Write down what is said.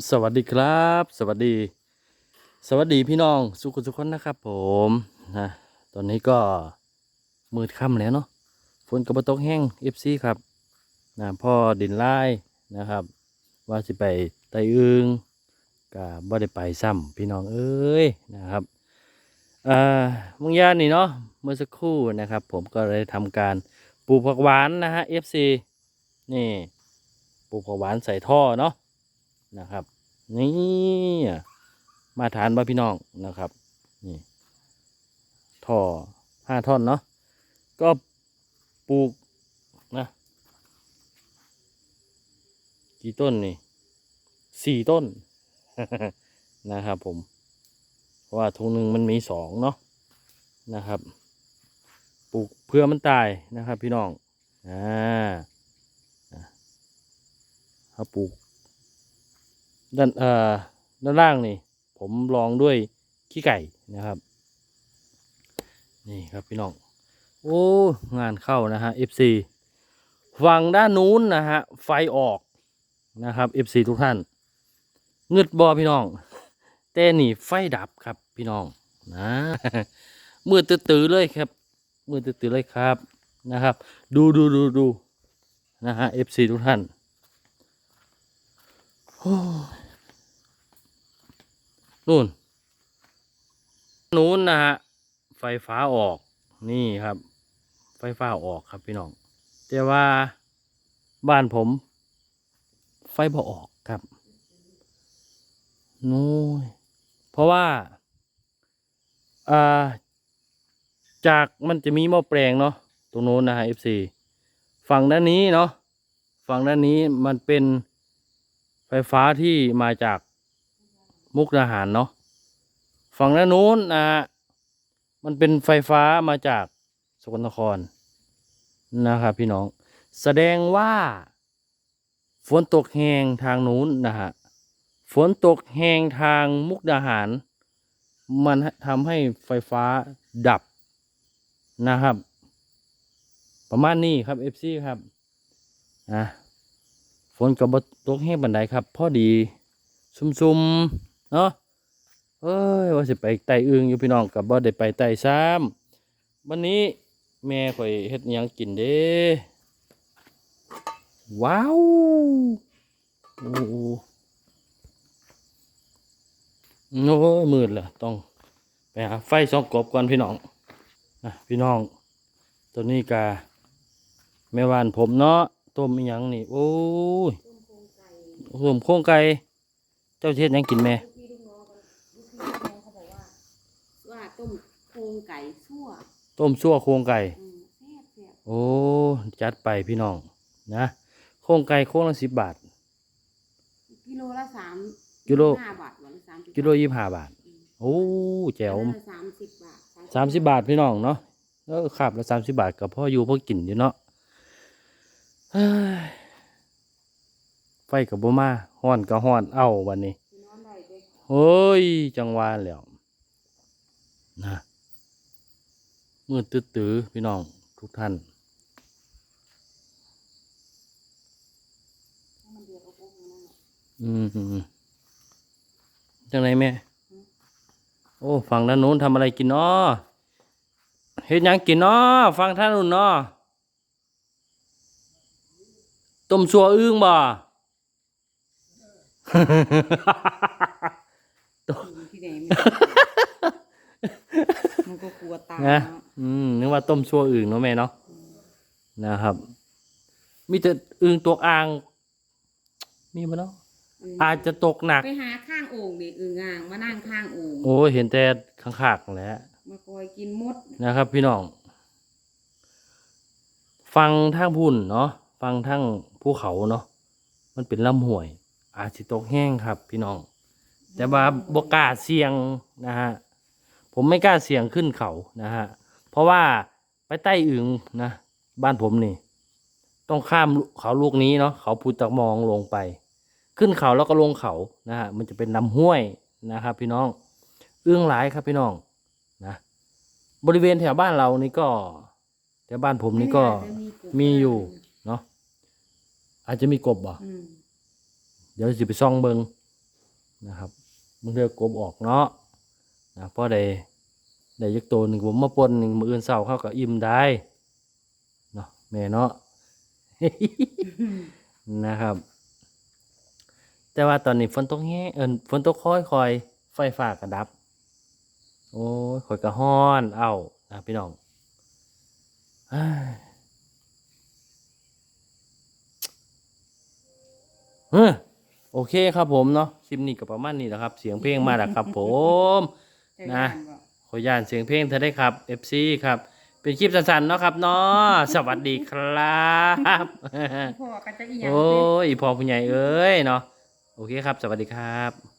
สวัสดีครับ สวัสดี สวัสดีพี่น้องสุขุสุขคนนะครับ ผมนะตอนนี้ก็มืดค่ำแล้วเนาะฝนกระบตกแห้งเอฟซีครับนะพ่อดินไล่นะครับ ว่าสิไปไตอึงก็บ่ได้ไปซ้ำพี่น้องเอ้ยนะครับอ่ามึงยานนี่เนาะเมื่อสักครู่นะครับ ผมก็เลยทำการปลูกผักหวานนะฮะ FC นี่ปลูกผักหวานใส่ท่อเนาะ นะครับ นี่มาทานบ่พี่น้องนะครับ นี่ท่อห้าท่อนเนาะก็ปลูกนะกี่ต้นนี่สี่ต้นนะครับผมเพราะว่าทุงหนึ่งมันมีสองเนาะนะครับ ปลูกเพื่อมันตายนะครับ พี่น้องอ่าอะเขาปลูก ด้านเอ่อด้านล่างนี่ ผมลองด้วยขี้ไก่นะครับ นี่ครับพี่น้องโอ้งานเข้านะฮะ FC ฝั่งด้านนู้นนะฮะไฟออกนะครับ FC ทุกท่านเงึดบอพี่น้องแต่นี่ไฟดับครับพี่น้องนะมืดตื้อๆเลยครับมืดตื้อๆเลยครับนะครับ ดูดูดูดูนะฮะ FC ทุกท่านโอ้ นู่นนู้นนะฮะไฟฟ้าออกนี่ครับ ไฟฟ้าออกครับพี่น้อง แต่ว่าบ้านผม ไฟบ่ออกครับนู้นเพราะว่าอ่าจากมันจะมีหม้อแปลงเนาะตรงโน้นนะฮะ FC ฝั่งด้านนี้เนาะฝั่งด้านนี้มันเป็นไฟฟ้าที่มาจาก มุกดาหารเนาะฝั่งด้านโน้นนะฮะมันเป็นไฟฟ้ามาจากสกลนครนะครับพี่น้องแสดงว่า ฝนตกแหงทางนู้นนะฮะฝนตกแหงทางมุกดาหาร มันทำให้ไฟฟ้าดับนะครับ ประมาณนี้ครับ FC ครับนะฝนกับบตกแห้งบันไดครับ พอดี ซุ่มๆ เนาะเอ้ยว่าสิไปไต่อึงอยู่พี่น้องกับบ่ได้ไปไต่ซ้ำวันนี้แม่ข่อยเฮ็ดยังกินเด้ว้าวโอ้โหมืดและต้องไปหาไฟสองกบก่อนพี่น้องนะพี่น้อง ตัวนี้กาแม่วานผมเนาะต้มยังนี่ โอ้ยต้มโค้งไก่เจ้าเฮ็ดหยังกินแม่ ต้มโครงไก่ซั่วต้มซั่วโครงไก่ อืมแซ่บแซ่บโอ้จัดไปพี่น้องนะโครงไก่โครงละสิบบาท กิโลละสามกิโล ห้าบาทหรือสามสิบกิโลยี่ห้าบาท โอ้แจ๋วอันนั้นละสามสิบบาทสามสิบบาทพี่น้องเนาะเออขับละสามสิบบาทกับพ่ออยู่พ่อกินอยู่เนาะเฮ้ยไฟกับบ่มาฮ้อนก็ฮ้อนเอ้าวันนี้พี่น้องได้เด้โอ้ย จังหวะแล้ว นะมืดตื้อๆพี่น้องทุกท่านให้มันเดือดอบๆอย่างนั้นน่ะอืมจังไรแม่ โอ้ ฝั่งด้านนู้นทำอะไรกินเนาะเฮ็ดยังกินเนาะฝั่งท่านนู้นเนาะต้มชัวอึ้งบ่อยู่ที่ไหนไม่มันก็กลั วตายนะเนาะอืมนึกว่าต้มชัวอึ่งเนาะแม่เนาะนะครับ มีแต่อึ่งตัวอ่าง มีมาเนาะอืมอาจจะตกหนัก ไปหาข้างโอ่งดิอึ่งอ่างมานั่งข้างโอ่งโอ้ยเห็นแต่ข้างๆแหล้วมาคอยกินมดนะครับ พี่น้อง ฟังทางพุ่นเนาะฟังทางภูเขาเนาะมันเป็นลำห้วย อาจสิตกแห้งครับ พี่น้อง แต่ว่าบกล้าเสี่ยงนะฮะ ผมไม่กล้าเสี่ยงขึ้นเขานะฮะ เพราะว่าไปใต้อึงนะ บ้านผมนี่ ต้องข้ามเขาลูกนี้เนาะเขาพุตะมองลงไป ขึ้นเขาแล้วก็ลงเขานะฮะมันจะเป็นลำห้วยนะครับพี่น้องเอื้องหลายครับพี่น้องนะบริเวณแถวบ้านเรานี่ก็แถวบ้านผมนี่ก็ไน่าจะกบมีอยู่เนาะอาจจะมีกบบ่อืมเดี๋ยวสิไปซ่องเบิงนะครับมึงเลือกกบออกเนาะ นะพอได้ได้ยักโตวหนึ่งผมมาปนหนึ่งมืออื่นเศร้าเข้ากับอิ่มได้เนาะแม่เนาะนะครับ แต่ว่าตอนนี้ฝนตกแง่เอินฝนตกค่อยคอยๆไฟฟ้ากระดับ โอ้ยข่อยกระห้อน เอ้านะพี่น้องเฮ้ยเฮ้อโอเคครับผมเนาะคลิปนี้ก็ประมาณนี้แหละครับ เสียงเพลงมาแล้วครับผม นะ ขออย่านเสียงเพลงเธอได้ครับ FC ครับ เป็นคลิปสั้นๆเนาะครับเนาะสวัสดีครับ พ่อก็จะอีหยังโอ้ยอีพอผู้ใหญ่เอ้ยเนาะโอเคครับ สวัสดีครับ